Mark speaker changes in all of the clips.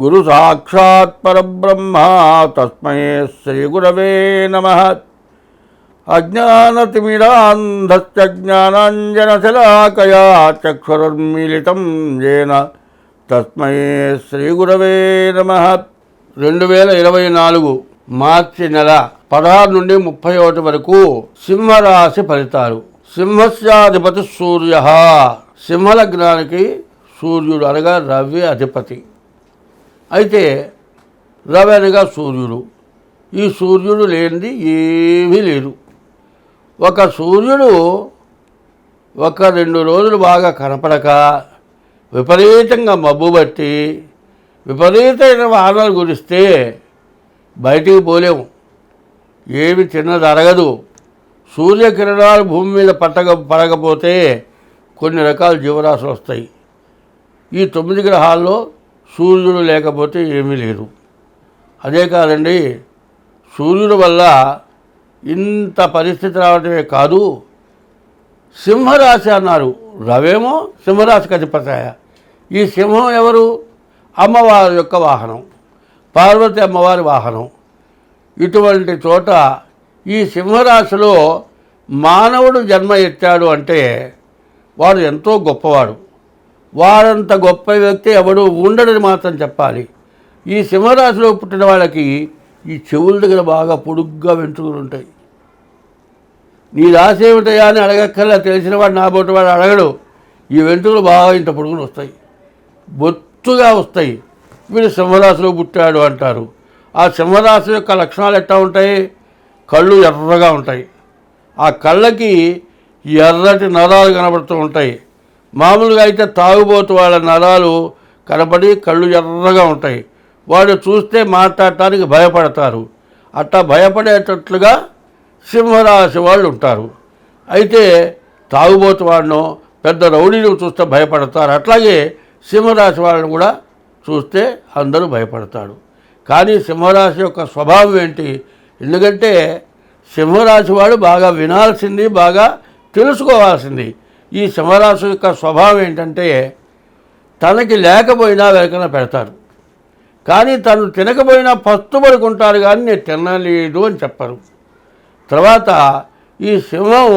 Speaker 1: గురు సాక్షాత్ పరబ్రహ్మ తస్మై శ్రీగురవే నమ. అజ్ఞానతిమిరాంధశ్చ చక్షురుర్మిళితం జేన. ఏన తస్మై శ్రీగురవే నమ. రెండు వేల ఇరవై నాలుగు మార్చి నెల పదహారు నుండి ముప్పై ఒకటి వరకు సింహరాశి ఫలితాలు. సింహస్యాధిపతి సూర్య. సింహలగ్నానికి సూర్యుడు అనగా రవి అధిపతి. అయితే రవెనగా సూర్యుడు. ఈ సూర్యుడు లేనిది ఏమీ లేదు. ఒక సూర్యుడు ఒక రెండు రోజులు బాగా కనపడక విపరీతంగా మబ్బు బట్టి విపరీతమైన వాహనాలు గురిస్తే బయటికి పోలేము. ఏమి తిన్నది అరగదు. సూర్యకిరణాలు భూమి మీద పట్టక పడకపోతే కొన్ని రకాల జీవరాశులు వస్తాయి. ఈ తొమ్మిది గ్రహాల్లో సూర్యుడు లేకపోతే ఏమీ లేదు. అదే కాదండి సూర్యుడు వల్ల ఇంత పరిస్థితి రావటమే కాదు సింహరాశి అన్నారు. రవేమో సింహరాశికి అధిపతాయ. ఈ సింహం ఎవరు? అమ్మవారి యొక్క వాహనం పార్వతి అమ్మవారి వాహనం. ఇటువంటి చోట ఈ సింహరాశిలో మానవుడు జన్మ ఎత్తాడు అంటే వాడు ఎంతో గొప్పవాడు. వారంత గొప్ప వ్యక్తి ఎవడు ఉండడని మాత్రం చెప్పాలి. ఈ సింహరాశిలో పుట్టిన వాళ్ళకి ఈ చెవుల దగ్గర బాగా పొడుగ్గా వెంట్రుకలు ఉంటాయి. నీ రాశి ఏమిటయా అని అడగక్కర్లా తెలిసిన వాడు నా బొట్టు వాడు అడగడు. ఈ వెంట్రుకలు బాగా ఇంత పొడుగులు వస్తాయి. బొత్తుగా వస్తాయి. వీడు సింహరాశిలో పుట్టాడు అంటారు. ఆ సింహరాశి యొక్క లక్షణాలు ఎట్లా ఉంటాయి? కళ్ళు ఎర్రగా ఉంటాయి. ఆ కళ్ళకి ఎర్రటి నరాలు కనబడుతూ ఉంటాయి. మామూలుగా అయితే తాగుబోతు వాళ్ళ నరాలు కనబడి కళ్ళు ఎర్రగా ఉంటాయి. వాడు చూస్తే మాట్లాడటానికి భయపడతారు. అట్లా భయపడేటట్లుగా సింహరాశి వాళ్ళు ఉంటారు. అయితే తాగుబోతు వాడినో పెద్ద రౌడీని చూస్తే భయపడతారు. అట్లాగే సింహరాశి వాళ్ళని కూడా చూస్తే అందరూ భయపడతాడు కానీ సింహరాశి యొక్క స్వభావం ఏంటి? ఎందుకంటే సింహరాశి వాడు బాగా వినాల్సింది బాగా తెలుసుకోవాల్సింది. ఈ సింహరాశి యొక్క స్వభావం ఏంటంటే తనకి లేకపోయినా వెనకన పెడతారు. కానీ తను తినకపోయినా పస్తుపడుకుంటారు కానీ నేను తినలేదు అని చెప్పరు. తర్వాత ఈ సింహం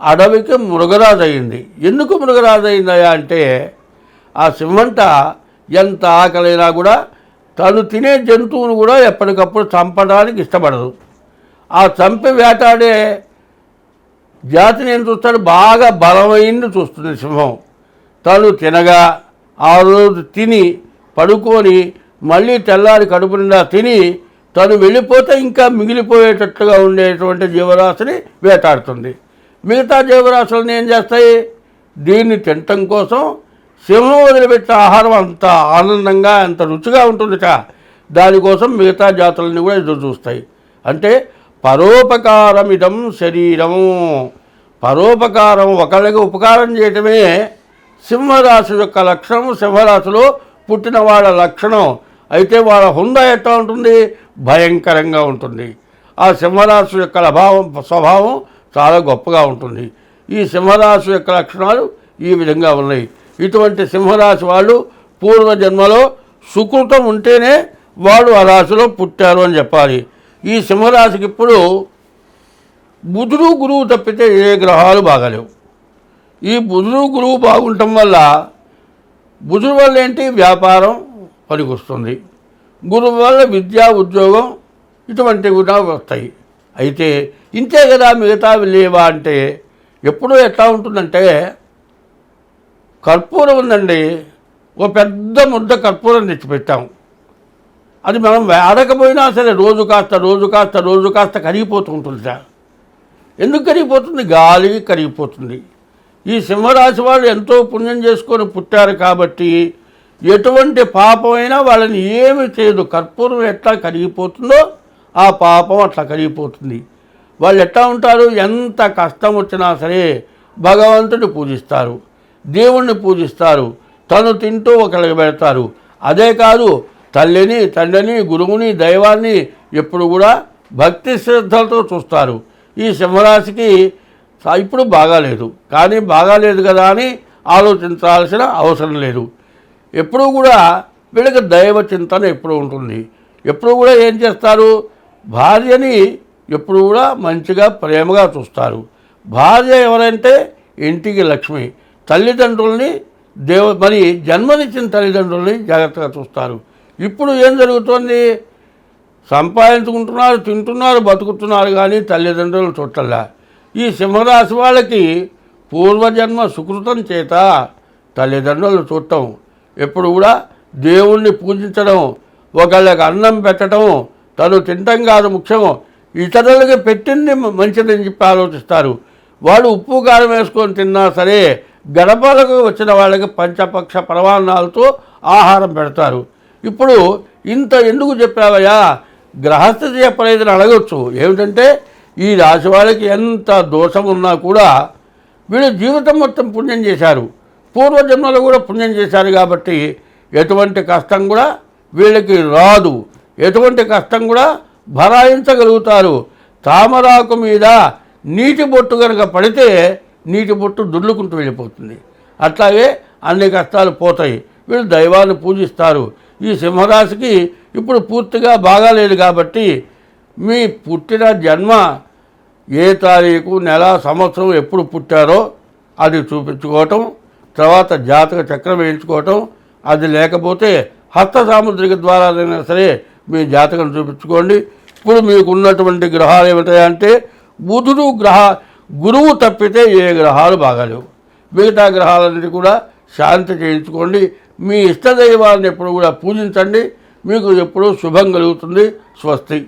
Speaker 1: అడవికి మృగరాజు అయింది ఎందుకు మృగరాజు అయిందయా అంటే ఆ సింహంట ఎంత ఆకలైనా కూడా తను తినే జంతువును కూడా ఎప్పటికప్పుడు చంపడానికి ఇష్టపడదు. ఆ చంపి వేటాడే జాతిని ఏం చూస్తాడు బాగా బలమైంది చూస్తుంది సింహం. తను తినగా ఆ రోజు తిని పడుకొని మళ్ళీ తెల్లారి కడుపు నిండా తిని తను వెళ్ళిపోతే ఇంకా మిగిలిపోయేటట్లుగా ఉండేటువంటి జీవరాశిని వేటాడుతుంది. మిగతా జీవరాశులను ఏం చేస్తాయి? దీన్ని తినటం కోసం సింహం వదిలిపెట్టిన ఆహారం అంత ఆనందంగా అంత రుచిగా ఉంటుందిట దానికోసం మిగతా జాతులని కూడా ఎదురు చూస్తాయి. అంటే పరోపకారమిదం శరీరము. పరోపకారం ఒకళ్ళకి ఉపకారం చేయటమే సింహరాశి యొక్క లక్షణం సింహరాశిలో పుట్టిన వాళ్ళ లక్షణం. అయితే వాళ్ళ హుందా ఎట్లా ఉంటుంది? భయంకరంగా ఉంటుంది. ఆ సింహరాశి యొక్క అభావం స్వభావం చాలా గొప్పగా ఉంటుంది. ఈ సింహరాశి యొక్క లక్షణాలు ఈ విధంగా ఉన్నాయి. ఇటువంటి సింహరాశి వాళ్ళు పూర్వజన్మలో సుకృతం ఉంటేనే వాళ్ళు ఆ రాశిలో పుట్టారు అని చెప్పాలి. ఈ సింహరాశికి ఇప్పుడు బుధుడు గురువు తప్పితే ఏ గ్రహాలు బాగాలేవు. ఈ బుధుడు గురువు బాగుండటం వల్ల బుధుడు వల్ల ఏంటి? వ్యాపారం పనికొస్తుంది. గురువు వల్ల విద్యా ఉద్యోగం ఇటువంటివి కూడా వస్తాయి. అయితే ఇంతే కదా మిగతావి లేవా అంటే ఎప్పుడూ ఎట్లా ఉంటుందంటే కర్పూరం ఉందండి. ఓ పెద్ద ముద్ద కర్పూరం తెచ్చిపెట్టాం. అది మనం వాడకపోయినా సరే రోజు కాస్త రోజు కాస్త రోజు కాస్త కరిగిపోతూ ఉంటుంది సార్. ఎందుకు కరిగిపోతుంది? గాలి కరిగిపోతుంది. ఈ సింహరాశి వాళ్ళు ఎంతో పుణ్యం చేసుకొని పుట్టారు కాబట్టి ఎటువంటి పాపమైనా వాళ్ళని ఏమి చేయదు. కర్పూరం ఎట్లా కరిగిపోతుందో ఆ పాపం అట్లా కరిగిపోతుంది. వాళ్ళు ఎట్లా ఉంటారు? ఎంత కష్టం వచ్చినా సరే భగవంతుడిని పూజిస్తారు దేవుణ్ణి పూజిస్తారు తను తింటూ ఒకరికి పెడతారు. అదే కాదు తల్లిని తండ్రిని గురువుని దైవాన్ని ఎప్పుడు కూడా భక్తి శ్రద్ధలతో చూస్తారు. ఈ సింహరాశికి ఇప్పుడు బాగాలేదు. కానీ బాగాలేదు కదా అని ఆలోచించాల్సిన అవసరం లేదు. ఎప్పుడూ కూడా వీళ్ళకి దైవ చింతన ఎప్పుడు ఉంటుంది. ఎప్పుడు కూడా ఏం చేస్తారు? భార్యని ఎప్పుడు కూడా మంచిగా ప్రేమగా చూస్తారు. భార్య ఎవరంటే ఇంటికి లక్ష్మి. తల్లిదండ్రుల్ని దేవ మరి జన్మనిచ్చిన తల్లిదండ్రుల్ని జాగ్రత్తగా చూస్తారు. ఇప్పుడు ఏం జరుగుతోంది? సంపాదించుకుంటున్నారు తింటున్నారు బతుకుతున్నారు కానీ తల్లిదండ్రులు చుట్టల్లా ఈ సింహరాశి వాళ్ళకి పూర్వజన్మ సుకృతం చేత తల్లిదండ్రులు చూడటం. ఎప్పుడు కూడా దేవుణ్ణి పూజించడం ఒకళ్ళకి అన్నం పెట్టడం తను తినటం కాదు ముఖ్యం. ఇతరులకి పెట్టింది మంచిదని చెప్పి ఆలోచిస్తారు. వాడు ఉప్పు కారం వేసుకొని తిన్నా సరే గడపలకు వచ్చిన వాళ్ళకి పంచపక్ష పరమాన్నాలతో ఆహారం పెడతారు. ఇప్పుడు ఇంత ఎందుకు చెప్పావయ్యా? గ్రహస్థితి చెప్పలేదని అడగొచ్చు. ఏమిటంటే ఈ రాశి వాళ్ళకి ఎంత దోషం ఉన్నా కూడా వీళ్ళు జీవితం మొత్తం పుణ్యం చేశారు. పూర్వజన్మలో కూడా పుణ్యం చేశారు కాబట్టి ఎటువంటి కష్టం కూడా వీళ్ళకి రాదు. ఎటువంటి కష్టం కూడా భరాయించగలుగుతారు. తామరాకు మీద నీటి బొట్టు కనుక పడితే నీటి బొట్టు దుర్లుకుంటూ వెళ్ళిపోతుంది. అట్లాగే అన్ని కష్టాలు పోతాయి. వీళ్ళు దైవాన్ని పూజిస్తారు. ఈ సింహరాశికి ఇప్పుడు పూర్తిగా బాగాలేదు కాబట్టి మీ పుట్టిన జన్మ ఏ తారీఖు నెల సంవత్సరం ఎప్పుడు పుట్టారో అది చూపించుకోవటం తర్వాత జాతక చక్రం వేయించుకోవటం అది లేకపోతే హస్త సాముద్రిక ద్వారానైనా సరే మీ జాతకం చూపించుకోండి. ఇప్పుడు మీకు ఉన్నటువంటి గ్రహాలు ఏమిటాయంటే బుధుడు గ్రహ గురువు తప్పితే ఏ గ్రహాలు బాగాలేవు. మిగతా గ్రహాలన్నిటి కూడా శాంతి చేయించుకోండి. మీ ఇష్టదైవాన్ని ఎప్పుడు కూడా పూజించండి. మీకు ఎప్పుడూ శుభం కలుగుతుంది. స్వస్తి.